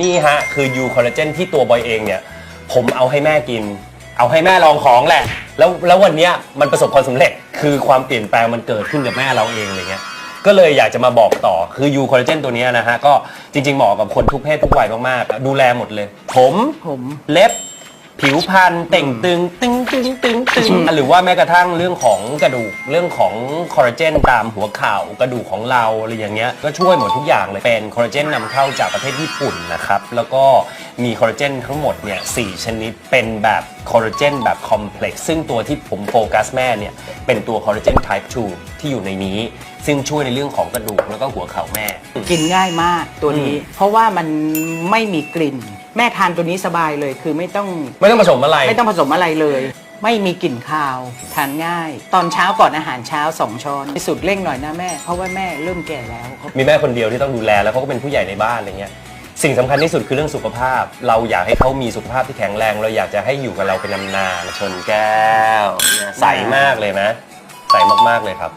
นี่ฮะ คือยูคอลลาเจนที่ตัวบอยเองเนี่ย ผมเอาให้แม่กิน เอาให้แม่ลองของแหละ แล้วแล้ววันเนี้ยมันประสบความสำเร็จ คือความเปลี่ยนแปลงมันเกิดขึ้นกับแม่เราเองอะไรเงี้ยก็เลยอยากจะมาบอกต่อคือยูคอลลาเจนตัวเนี้ยนะฮะ ก็จริงๆเหมาะกับคนทุกเพศทุกวัยมากๆ ดูแลหมดเลย ผมผม เล็บ ผิวพรรณเต่งตึงตึงตึงตึงตึงหรือว่าแม้กระทั่งเรื่องของกระดูกเรื่องของคอลลาเจนตามหัวเข่ากระดูกของเราอะไรอย่างเงี้ยก็ช่วยหมดทุกอย่างเลยเป็นคอลลาเจนนำเข้าจากประเทศญี่ปุ่นนะครับแล้วก็มีคอลลาเจนทั้งหมดเนี่ยสชนิดเป็นแบบคอลลาเจนแบบคอมเพล็กซ์ซึ่งตัวที่ผมโฟกัสแม่เนี่ยเป็นตัวคอลลาเจน type 2 ที่อยู่ในนี้ ซึ่งช่วยในเรื่องของกระดูกแล้วก็หัวเข่าแม่ กินง่ายมากตัวนี้ เพราะว่ามันไม่มีกลิ่น แม่ทานตัวนี้สบายเลย คือไม่ต้องไม่ต้องผสมอะไร ไม่ต้องผสมอะไรเลย ไม่มีกลิ่นคาว ทานง่าย ตอนเช้าก่อนอาหารเช้าสองช้อนสุดเร่งหน่อยนะแม่ เพราะว่าแม่เริ่มแก่แล้วมีแม่คนเดียวที่ต้องดูแลแล้วเขาก็เป็นผู้ใหญ่ในบ้านอะไรเงี้ยสิ่งสำคัญที่สุดคือเรื่องสุขภาพ เราอยากให้เขามีสุขภาพที่แข็งแรง เราอยากจะให้อยู่กับเราเป็นนานๆชนแก้วเนี่ยใสมากเลยนะ ใสมากๆเลยครับ